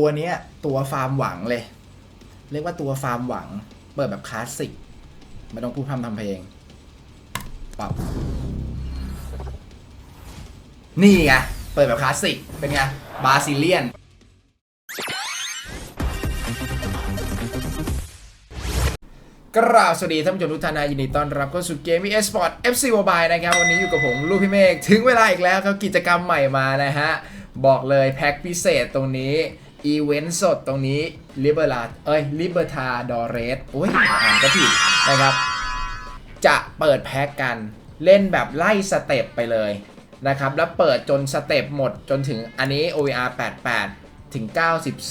ตัวเนี้ยตัวฟาร์มหวังเลย เรียกว่าตัวฟาร์มหวัง เปิดแบบคลาสสิกไม่ต้องพูดพร่ำทำเพลงปับนี่ไงเปิดแบบคลาสสิกเป็นไงบาซิเลียนกราบสวัสดีท่านผู้ชมทุกท่านนะยินดีต้อนรับเข้าสู่เกม e s p o r t FC Mobile นะครับ วันนี้อยู่กับผมลูกพี่เมฆถึงเวลาอีกแล้วครับกิจกรรมใหม่มานะฮะ บอกเลยแพ็คพิเศษตรงนี้ อีเวนต์สดตรงนี้ l i b e r a เอ้ย Liberta d o r e s โอ้ยอ่านก็ผิดนะครับ จะเปิดแพ็กกันเล่นแบบไล่สเต็ปไปเลยนะครับ แล้วเปิดจนสเต็ปหมดจนถึงอันนี้ OVR 88 ถึง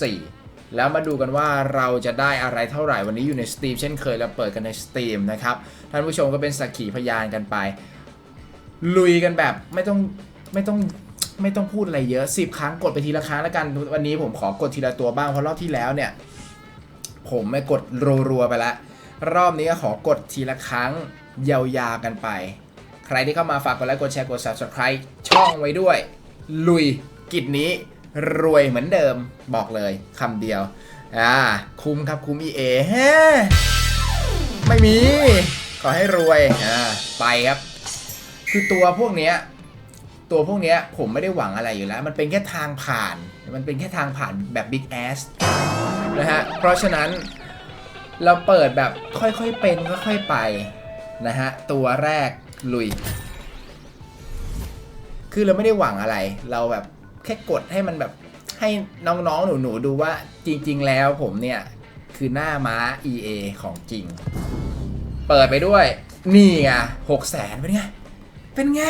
94 แล้วมาดูกันว่าเราจะได้อะไรเท่าไหร่วันนี้อยู่ใน Steam เช่นเคยเราเปิดกันใน Steam นะครับ ท่านผู้ชมก็เป็นสักขีพยานกันไป ลุยกันแบบไม่ต้องไม่ต้อง ไม่ต้องพูดอะไรเยอะ 10 ครั้งกดไปทีละครั้งแล้วกัน วันนี้ผมขอกดทีละตัวบ้าง เพราะรอบที่แล้วเนี่ย ผมไม่กดรัวๆไปล้วรอบนี้ก็ขอกดทีละครั้งยาวๆกันไป ใครที่เข้ามาฝากกดไลค์กดแชร์กด subscribe ช่องไว้ด้วย ลุยกิจนี้รวยเหมือนเดิมบอกเลยคำเดียวอ่าคุ้มครับคุ้ม EA ฮะไม่มี ขอให้รวยอ่าไปครับ คือตัวพวกเนี้ย ตัวพวกเนี้ยผมไม่ได้หวังอะไรอยู่แล้ว มันเป็นแค่ทางผ่าน มันเป็นแค่ทางผ่านแบบ Big Ass นะฮะ เพราะฉะนั้นเราเปิดแบบค่อยๆเป็นค่อยๆไปนะฮะ ตัวแรกลุย คือเราไม่ได้หวังอะไร เราแบบแค่กดให้มันแบบให้น้องๆ หนูๆ ดูว่าจริงๆ แล้วผมเนี่ย คือหน้าม้า EA ของจริง เปิดไปด้วย นี่ไงหกแสนเป็นไง เป็นไง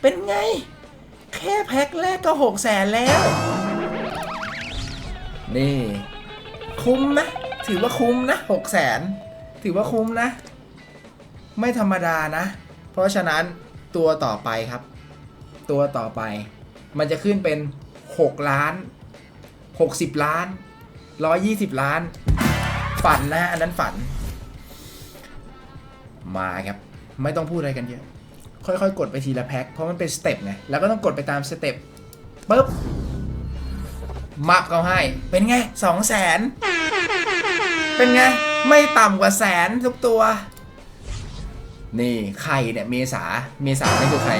เป็นไง แค่แพ็คแรกก็หกแสนแล้ว นี่ คุ้มนะ ถือว่าคุ้มนะหกแสนถือว่าคุ้มนะ ไม่ธรรมดานะ เพราะฉะนั้นตัวต่อไปครับ ตัวต่อไป มันจะขึ้นเป็น 6 ล้าน 60 ล้าน 120 ล้าน ฝันนะอันนั้นฝัน มาครับ ไม่ต้องพูดอะไรกันเยอะ ค่อยๆ กดไปทีละแพ็คเพราะมันเป็นสเต็ปไงแล้วก็ต้องกดไปตามสเต็ปปุ๊บมับเขาให้ เป็นไงสองแสนเป็นไง ไม่ต่ำกว่าแสนทุกตัว นี่ใครเนี่ยเมษาเมษานี่คือใคร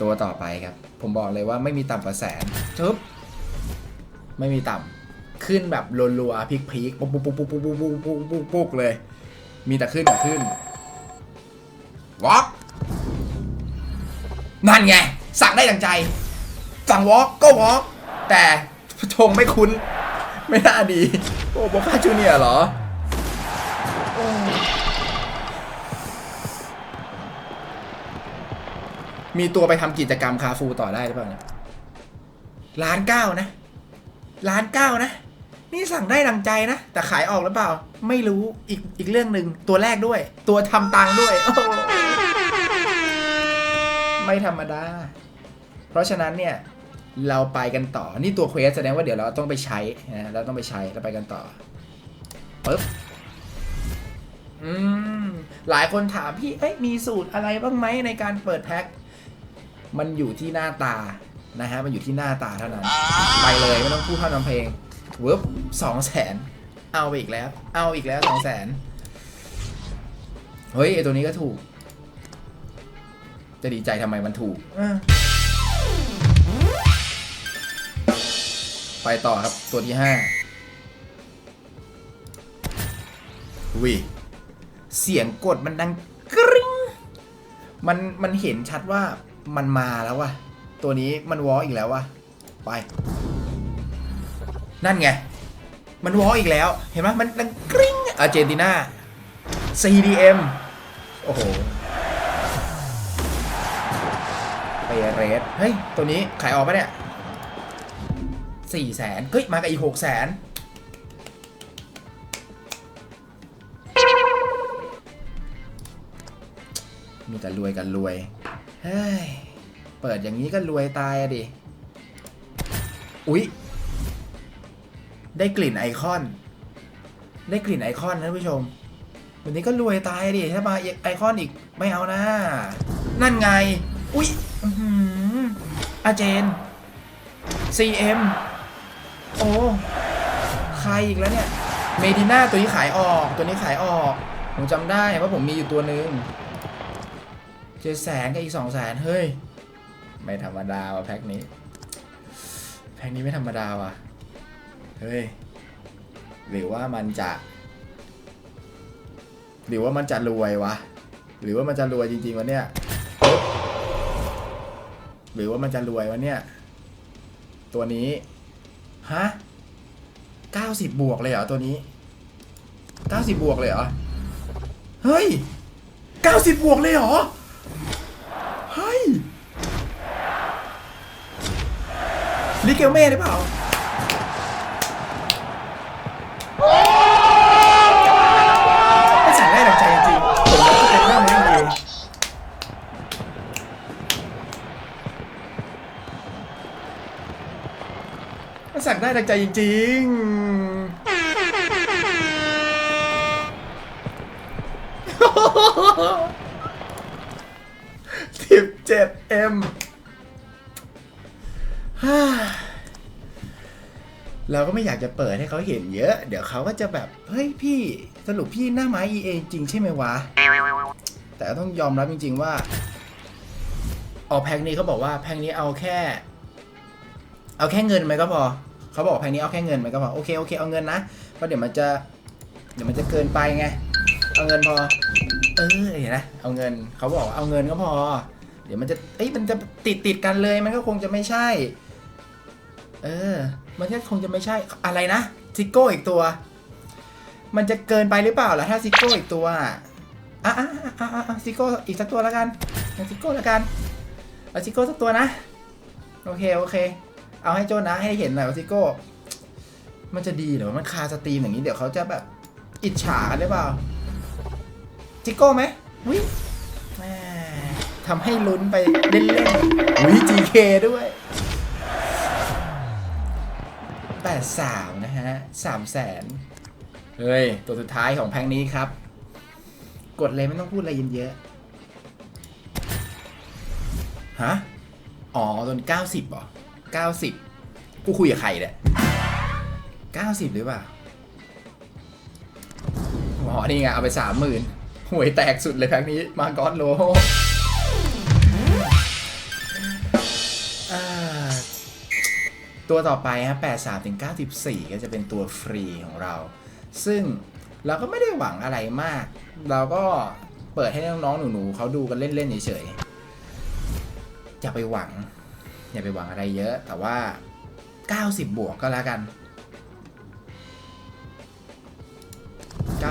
ตัวต่อไปครับ ผมบอกเลยว่าไม่มีต่ำกว่าแสนทุบไม่มีต่ำ ขึ้นแบบรัวๆพลิกๆปุ๊บปุ๊บปุ๊บปุ๊บปุ๊บปุ๊บปุ๊บปุ๊บปุ๊บเลย มีแต่ขึ้นกับขึ้นวอล์กนั่นไง สั่งได้ดังใจ สั่งวอล์กก็วอล์กแต่ชงไม่คุ้น ไม่น่าดี โอ้โบคาจูเนียเหรอมีตัวไปทำกิจกรรมคาฟูต่อได้หรือเปล่าเนี่ยล้านเก้านะ ล้านเก้านะ นี่สั่งได้ดังใจนะ แต่ขายออกหรือเปล่า ไม่รู้อีกอีกเรื่องหนึ่งตัวแรกด้วย ตัวทำตังค์ด้วยโอ้ไม่ธรรมดา เพราะฉะนั้นเนี่ย เราไปกันต่อ นี่ตัวเควสแสดงว่าเดี๋ยวเราต้องไปใช้นะเราต้องไปใช้เราไปกันต่อปึ๊บอืมหลายคนถามพี่เอ้ยมีสูตรอะไรบ้างไหมในการเปิดแพ็คมันอยู่ที่หน้าตานะฮะมันอยู่ที่หน้าตาเท่านั้น ไปเลยไม่ต้องพูดพร่ำทำเพลง เวิบสองแสนเอาไปอีกแล้ว เอาอีกแล้วสองแสนเฮ้ยไอตัวนี้ก็ถูก จะดีใจทำไมมันถูกอะไปต่อครับตัวที่ห้าวิเสียงกดมันดังกริ๊งมันมันเห็นชัดว่ามันมาแล้วว่ะ ตัวนี้มันวอลอีกแล้วว่ะ ไป นั่นไง มันวอลอีกแล้ว เห็นไหมมันดังกริ๊งอาร์เจนตินา CDM โอ้โหไปเรสเฮ้ย ตัวนี้ขายออกปะเนี่ยสี่แสนเฮ้ย มากับอีกหกแสนมีแต่รวยกันรวย เฮ้ย เปิดอย่างนี้ก็รวยตายอะดิ อุ๊ย ได้กลิ่นไอคอน ได้กลิ่นไอคอนนะท่านผู้ชมวันนี้ก็รวยตายดิถ้ามาไอคอนอีกไม่เอานะ นั่นไง อุ๊ยอื้อหืออาเจน CM โอ้ใครอีกแล้วเนี่ยเมดิน่าตัวนี้ขายออก ตัวนี้ขายออก ผมจำได้ว่าผมมีอยู่ตัวหนึ่งเจ็ดแสนกับอีกสองแสนเฮ้ย ไม่ธรรมดาว่ะแพ็คนี้ แพ็คนี้ไม่ธรรมดาว่ะ เฮ้ย หรือว่ามันจะ หรือว่ามันจะรวยวะ หรือว่ามันจะรวยจริงๆวะเนี่ย หรือว่ามันจะรวยวะเนี่ย ตัวนี้ ฮะ90บวกเลยเหรอตัวนี้90บวกเลยเหรอ เฮ้ย90บวกเลยเหรอ เฮ้ยลิเกลเม่หรือเปล่า ไม่สั่งได้ดังใจจริงๆผมว่าจะเป็นเรื่องนี้ดี ไม่สั่งได้ดังใจจริงๆสิบเจ็ดเอ็มเราก็ไม่อยากจะเปิดให้เขาเห็นเยอะ เดี๋ยวเขาก็จะแบบ เฮ้ยพี่สรุปพี่หน้าไม้ EA จริงใช่ไหมวะ แต่ต้องยอมรับจริง ๆว่า ออกแพ็คนี้เขาบอกว่าแพ็คนี้เอาแค่ เอาแค่เงินไหมก็พอ เขาบอกแพ็คนี้เอาแค่เงินไหมก็พอกโอเคโอเคเอาเงินนะเพราะเดี๋ยวมันจะเดี๋ยวมันจะเกินไปไงเอาเงินพอ เออเห็นไหมเอาเงินเขาบอกว่าเอาเงินก็พอ เดี๋ยวมันจะเอ้ยมันจะติดติดกันเลยมันก็คงจะไม่ใช่ เออ มันก็คงจะไม่ใช่อะไรนะซิโก้อีกตัว มันจะเกินไปหรือเปล่าล่ะถ้าซิโก้อีกตัวอะอะอะอะอะอะซิโก้อีกสักตัวแล้วกันซิโก้แล้วกันเอาซิโก้สักตัวนะ โอเค โอเค เอาให้โจนะให้เห็นหน่อยว่าซิโก้ มันจะดีหรือมันคาสตรีมอย่างนี้เดี๋ยวเขาจะแบบอิจฉากันหรือเปล่าซิโก้ไหมวิแหมทำให้ลุ้นไปเล่นๆวิ GK ด้วยแปดสามนะฮะสามแสนเฮ้ย ตัวสุดท้ายของแพ็งนี้ครับ กดเลยไม่ต้องพูดอะไรเยอะๆฮะ อ๋อตัวนี้เก้าสิบเหรอ เก้าสิบกูคุยกับใครเนี่ยเก้าสิบหรือเปล่าอ๋อนี่ไง เอาไปสามหมื่นหวยแตกสุดเลยแพ็งนี้มาก้อนโล่ตัวต่อไปฮะ83ถึง94 ก็จะเป็นตัวฟรีของเรา ซึ่งเราก็ไม่ได้หวังอะไรมาก เราก็เปิดให้น้องๆ หนูๆเขาดูกันเล่น ๆ เฉยๆ อย่าไปหวัง อย่าไปหวังอะไรเยอะ แต่ว่า 90 บวกก็แล้วกัน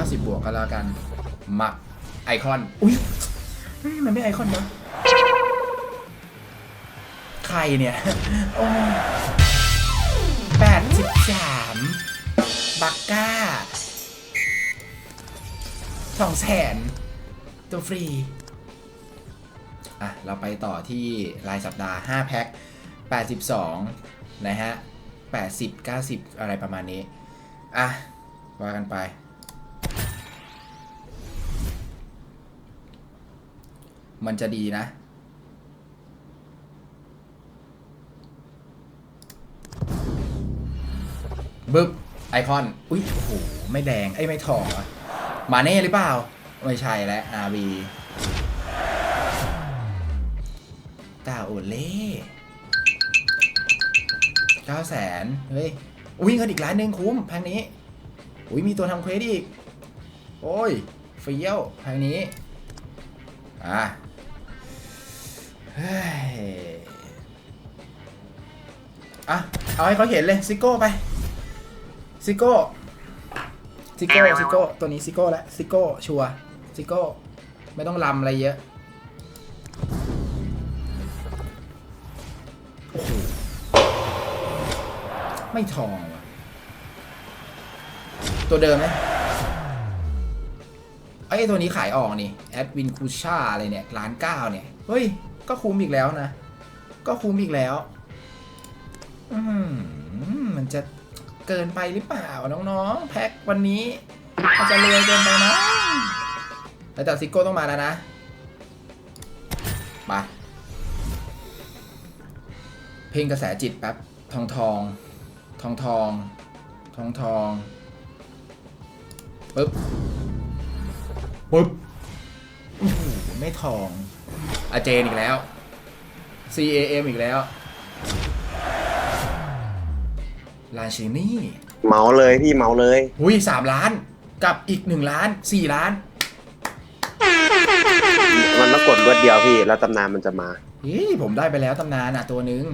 90 บวกก็แล้วกัน มักไอคอน อุ้ยมันไม่ไอคอนนะใครเนี่ย โอ้แปดสิบสามบักก้าสองแสนตัวฟรี อะ เราไปต่อที่รายสัปดาห์ 5 แพ็ค 82 นะฮะ 80 90 อะไรประมาณนี้ อะ ว่ากันไป มันจะดีนะ บึ๊บ ไอคอน อุ้ยโอ้โห ไม่แดง ไอ้ไม่ทองวะมาเน่หรือเปล่า ไม่ใช่แล้วอาบีตาโอเล่ เก้าแสนเฮ้ย อุ้ยเงินอีกล้านหนึ่งคุ้มแพงนี้ อุ้ยมีตัวทำเควสอีก โอ้ยเฟี้ยวแพงนี้ อะเฮ้ยอะ เอาให้เขาเห็นเลยซิโก้ไปซิโก้ซิโก้ซิโก้ตัวนี้ซิโก้แล้วซิโก้ชัวร์ซิโก้ไม่ต้องลำอะไรเยอะ ไม่ทองว่ะ ตัวเดิมไหมไอ้ตัวนี้ขายออกนี่แอดวินคูชาอะไรเนี่ยล้านเก้าเนี่ย เฮ้ย ก็คุ้มอีกแล้วนะ ก็คุ้มอีกแล้ว อืมมันจะเกินไปหรือเปล่า น้องๆ แพ็ควันนี้มันจะรวยเกินไปนะแต่แต่ซิโก้ต้องมาแล้วนะไปเพลงกระแสจิตแป๊บทองทอง ทองทองทองทองปึ๊บปึ๊บโอ้โหไม่ทองอาเจนอีกแล้ว C A M อีกแล้วลาชินี่ เมาเลยพี่เมาเลยหุยสามล้านกับอีกหนึ่งล้านสี่ล้าน มันต้องกดรวดเดียวพี่ แล้วตำนานมันจะมา เฮ้ยผมได้ไปแล้วตำนานอะตัวหนึ่ง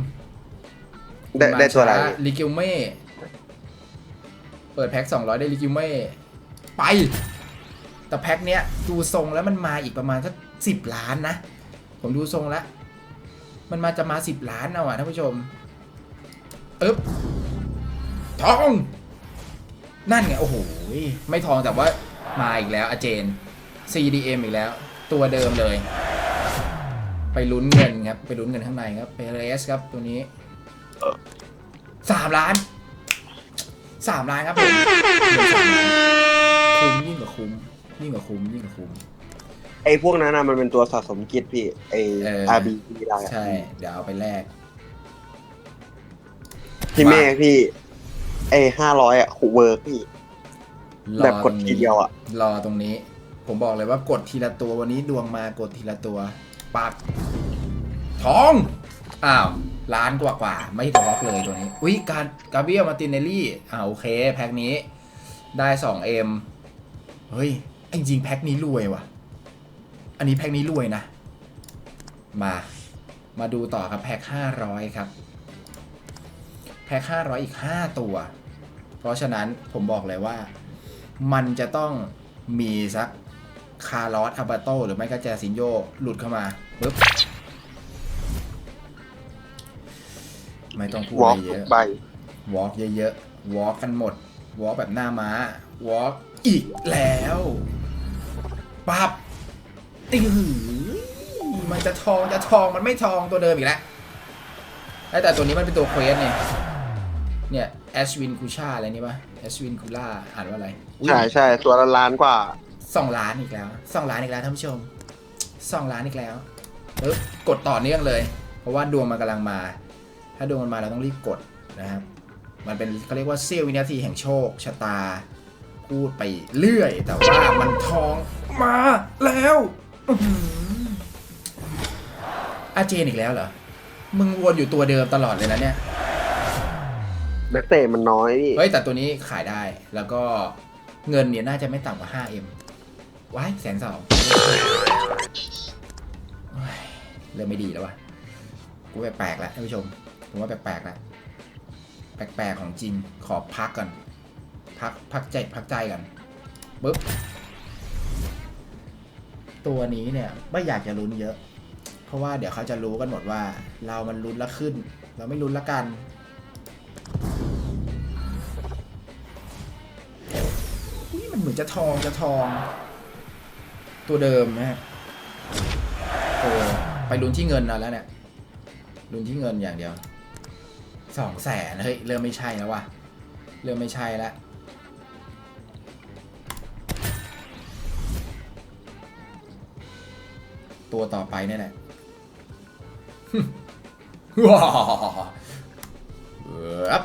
ได้ได้ตัวอะไร ลิกิวเม่ เปิดแพ็คสองร้อยได้ลิกิวเม่ ไป แต่แพ็คเนี้ยดูทรงแล้วมันมาอีกประมาณสักสิบล้านนะ ผมดูทรงแล้ว มันมาจะมาสิบล้านเอาอะท่านผู้ชมอึ๊บทอง นั่นไง โอ้โห ไม่ทองแต่ว่ามาอีกแล้วอาเจน CDM อีกแล้ว ตัวเดิมเลย ไปลุ้นเงินครับ ไปลุ้นเงินข้างในครับเปเรสครับตัวนี้ สามล้านสามล้านครับผมเงินสามล้านคุ้มยิ่งกว่าคุ้มยิ่งกว่าคุ้มยิ่งกว่าคุ้มไอ้พวกนั้นนะมันเป็นตัวสะสมกิจพี่ไอ้เออ RB พี่ได้อะใช่ เดี๋ยวเอาไปแลกพี่เมฆพี่ไอ้ห้าร้อยอะหูเวิร์กพี่รอแบบกดตรงทีนี้เดียวอะ รอตรงนี้ ผมบอกเลยว่ากดทีละตัววันนี้ดวงมากดทีละตัว ปักทอง อ้าว ล้านกว่ากว่าไม่ทอกเลยตัวนี้ อุ้ยการกาเบียมาตินเนลลี่อ่าโอเค แพ็คนี้ได้ 2M เฮ้ย จริงๆแพ็คนี้รวยว่ะ อันนี้แพ็คนี้รวยนะ มา มาดูต่อครับแพ็ค500 ครับ แพ็ค500 อีก 5 ตัว เพราะฉะนั้นผมบอกเลยว่า มันจะต้องมีสักคาร์ลอสอาบาโตหรือไม่ก็แจซินโยหลุดเข้ามาปุ๊บ ไม่ต้องพูดวอล์กอะไรเยอะใบวอล์กเยอะๆวอล์กกันหมดวอล์กแบบหน้าม้าวอล์กอีกแล้วปับอื้อหือมันจะทองจะทองมันไม่ทองตัวเดิมอีกแล้วแต่ตัวนี้มันเป็นตัวเควสเนี่ยเนี่ยแอชวินคูชาอะไรนี่ปะแอชวินคูล่าอ่านว่าอะไรอุ๊ย ใช่ใช่ตัวละล้านกว่า สองล้านอีกแล้วสองล้านอีกแล้วท่านผู้ชมสองล้านอีกแล้วปึ๊บกดต่อเนื่องเลย เพราะว่าดวงมันกำลังมา ถ้าดวงมันมาเราต้องรีบกดนะครับ มันเป็นเขาเรียกว่าเสี้ยววินาทีแห่งโชคชะตา พูดไปเรื่อย แต่ว่ามันทองมาแล้วอื้อหืออาเจนอีกแล้วเหรอ มึงวนอยู่ตัวเดิมตลอดเลยนะเนี่ยนักเตะมันน้อยพี่ เฮ้ยแต่ตัวนี้ขายได้แล้วก็เงินเนี่ยน่าจะไม่ต่ำกว่า 5M ว้ายแสนสองเริ่มไม่ดีแล้ววะกูแปลกๆแล้วท่านผู้ชม ผมว่าแปลกๆแล้วแปลกๆของจริงขอพักก่อน พักพักใจพักใจกันปึ๊บตัวนี้เนี่ยไม่อยากจะลุ้นเยอะ เพราะว่าเดี๋ยวเขาจะรู้กันหมดว่า เรามันลุ้นละขึ้น เราไม่ลุ้นละกันอุ๊ยมันเหมือนจะทองจะทอง ตัวเดิมนะฮะโอ้ไปลุ้นที่เงินเอาแล้วเนี่ยลุ้นที่เงินอย่างเดียว สองแสนเฮ้ย เริ่มไม่ใช่แล้วว่ะ เริ่มไม่ใช่แล้ว ตัวต่อไปนี่แหละว้าวเอบ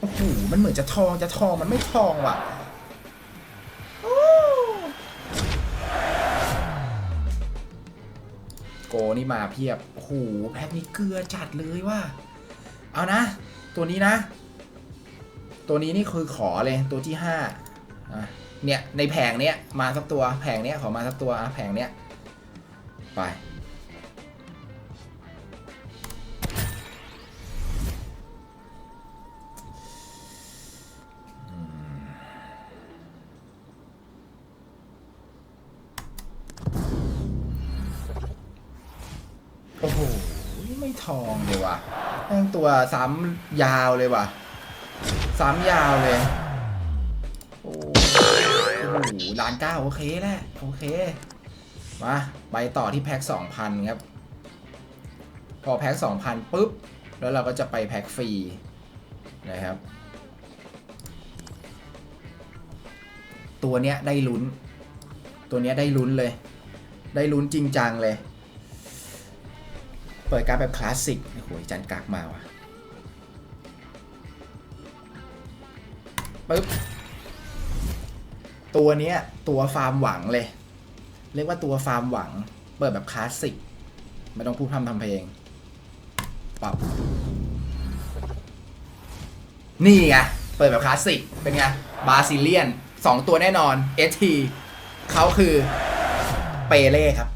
โอ้โหมันเหมือนจะทองจะทองมันไม่ทองว่ะ โกนี่มาเพียบโอ้โหแพ็คนี้เกลือจัดเลยว่า เอานะ ตัวนี้นะ ตัวนี้นี่คือขอเลยตัวที่ห้าอะเนี่ยในแผงเนี้ยมาสักตัวแผงเนี้ยขอมาสักตัวอะแผงเนี้ยไป ทองเลยว่ะแม่งตัวซ้ำยาวเลยว่ะซ้ำยาวเลย โอ้โหล้านเก้าโอเคแหละโอเค มาไปต่อที่แพ็คสองพันครับ พอแพ็คสองพันปุ๊บ แล้วเราก็จะไปแพ็คฟรีนะครับ ตัวเนี้ยได้ลุ้น ตัวเนี้ยได้ลุ้นเลย ได้ลุ้นจริงจังเลย ปิดการแบบคลาสสิกโอ้โหจันกากมาว่ะปึ๊บตัวเนี้ยตัวฟาร์มหวังเลย เรียกว่าตัวฟาร์มหวัง เปิดแบบคลาสสิกไม่ต้องพูดทำทำเพลงปับนี่ไง เปิดแบบคลาสสิก เป็นไง บาซิเลียนสองตัวแน่นอน ST เขาคือ เปเล่ครับ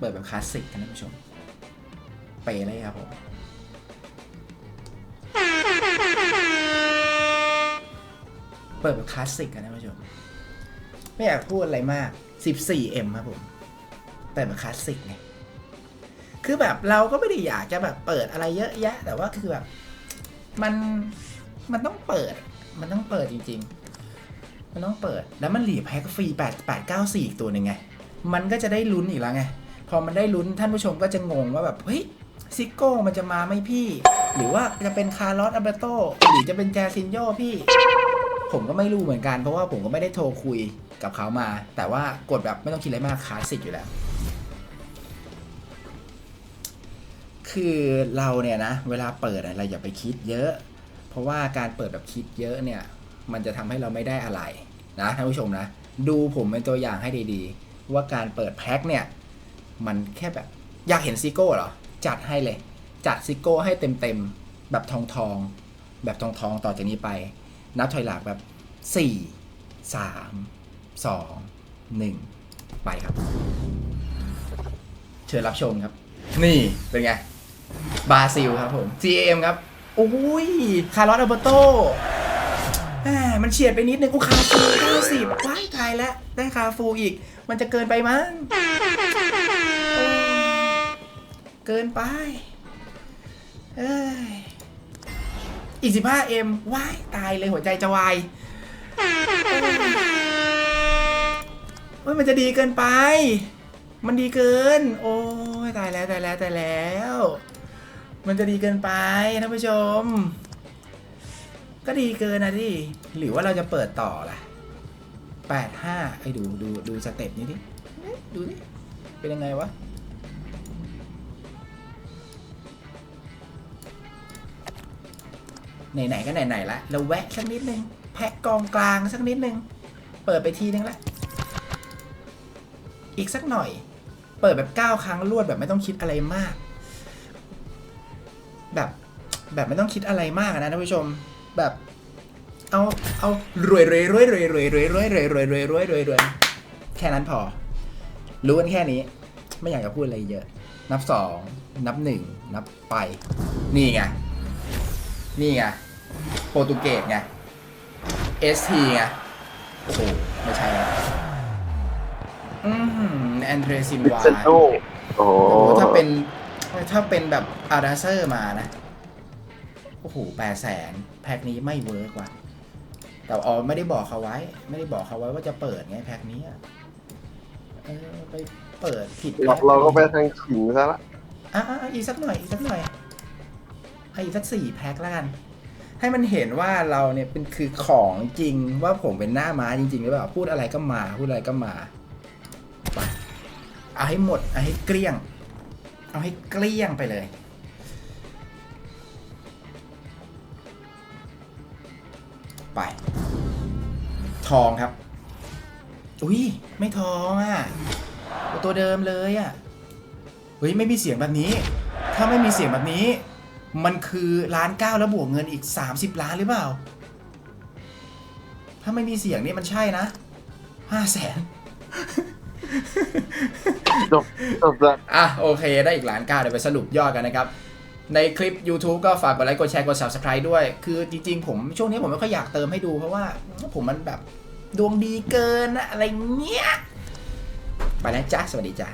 เปิดแบบคลาสสิกกันท่านผู้ชม เปเล่ครับผมเปิดแบบคลาสสิกกันท่านผู้ชม ไม่อยากพูดอะไรมาก 14M ครับผม เปิดแบบคลาสสิกไงคือแบบเราก็ไม่ได้อยากจะแบบเปิดอะไรเยอะแยะ แต่ว่าคือแบบ มันมันต้องเปิด มันต้องเปิดจริง ๆ มันต้องเปิดแล้วมันหลีแพ็กฟรี8 8 9 4 อีกตัวหนึ่งไง มันก็จะได้ลุ้นอีกแล้วไง พอมันได้ลุ้นท่านผู้ชมก็จะงงว่าแบบเฮ้ยซิโก้มันจะมาไหมพี่ หรือว่าจะเป็นคาร์ลอสอัลเบโตหรือจะเป็นแจซินโยพี่ ผมก็ไม่รู้เหมือนกันเพราะว่าผมก็ไม่ได้โทรคุยกับเขามา แต่ว่ากดแบบไม่ต้องคิดอะไรมากคลาสสิกอยู่แล้ว คือเราเนี่ยนะ เวลาเปิดอะเรอย่าไปคิดเยอะ เพราะว่าการเปิดแบบคิดเยอะเนี่ย มันจะทำให้เราไม่ได้อะไรนะท่านผู้ชมนะ ดูผมเป็นตัวอย่างให้ดีๆ ว่าการเปิดแพ็คเนี่ย มันแค่แบบ อยากเห็นซิโก้เหรอ จัดให้เลย จัดซิโก้ให้เต็มๆ แบบทองทอง แบบทองทองต่อจากนี้ไป นับถอยหลังแบบ 4 3 2 1 ไปครับ เชิญรับชมครับ นี่เป็นไง บราซิลครับผม GM ครับ โอ้ย คาร์ลอสอัลเบโตแหมมันเฉียดไปนิดนึงกูคาฟู90ว้ายตายแล้ว ได้คาฟูอีก มันจะเกินไปมั้ง กินไปเอ้ยอีก 15M ว้ายตายเลยหัวใจจะวายเฮ้ยมันจะดีเกินไป มันดีเกิน โอ้ยตายแล้วตายแล้วตายแล้ว มันจะดีเกินไปท่านผู้ชม ก็ดีเกินนะดิหรือว่าเราจะเปิดต่อล่ะแปดห้าไอ้ดูดูดูสเต็ปนี้ดิ ดูดิ เป็นยังไงวะ ไหนๆก็ไหนๆละเราแวะสักนิดนึงแพ็กกองกลางสักนิดนึง เปิดไปทีนึงละ อีกสักหน่อย เปิดแบบ 9 ครั้งรวดแบบไม่ต้องคิดอะไรมาก แบบแบบไม่ต้องคิดอะไรมากนะท่านผู้ชมแบบเอาเอารวยรวยรวยรวยรวยรวยรวยรวยรวยรวยรวยรวยรวยแค่นั้นพอ รู้กันแค่นี้ ไม่อยากจะพูดอะไรเยอะ นับสองนับหนึ่งนับไป นี่ไง นี่ไงโปรตุเกสไง ST ไง โอ้โห ไม่ใช่แล้วอืมแอนเดรซินวิวาเซนโตโอ้โหโอ้โหถ้าเป็น ถ้าเป็นแบบอาราเซอร์มานะ โอ้โหแปดแสนแพ็คนี้ไม่เวิร์กว่ะ แต่อ๋อไม่ได้บอกเขาไว้ ไม่ได้บอกเขาไว้ว่าจะเปิดไงแพ็คนี้อะเออไปเปิดผิดเราเราก็ไปทางขิงซะละอะอะอะอีกสักหน่อย อีกสักหน่อย อะอีกสักสี่แพ็คแล้วกัน ให้มันเห็นว่าเราเนี่ยเป็นคือของจริงว่าผมเป็นหน้าม้าจริงๆหรือเปล่าพูดอะไรก็มาพูดอะไรก็มาไปเอาให้หมดเอาให้เกลี้ยง เอาให้เกลี้ยงไปเลยไปทองครับ อุ้ยไม่ทองอะ ตัวเดิมเลยอะ เฮ้ย ไม่มีเสียงแบบนี้ ถ้าไม่มีเสียงแบบนี้ มันคือล้านเก้าแล้วบวกเงินอีก 30 ล้านหรือเปล่า ถ้าไม่มีเสียงนี่มันใช่นะห้าแสนจบจบละอะโอเคได้อีกล้านเก้าเดี๋ยวไปสรุปยอดกันนะครับ ในคลิป YouTube ก็ฝากกดไลค์กดแชร์กด Subscribe ด้วย คือจริงๆ ผมช่วงนี้ผมไม่ค่อยอยากเติมให้ดูเพราะว่าผมมันแบบดวงดีเกินอะอะไรเงี้ย ไปแล้วจ้าสวัสดีจ้า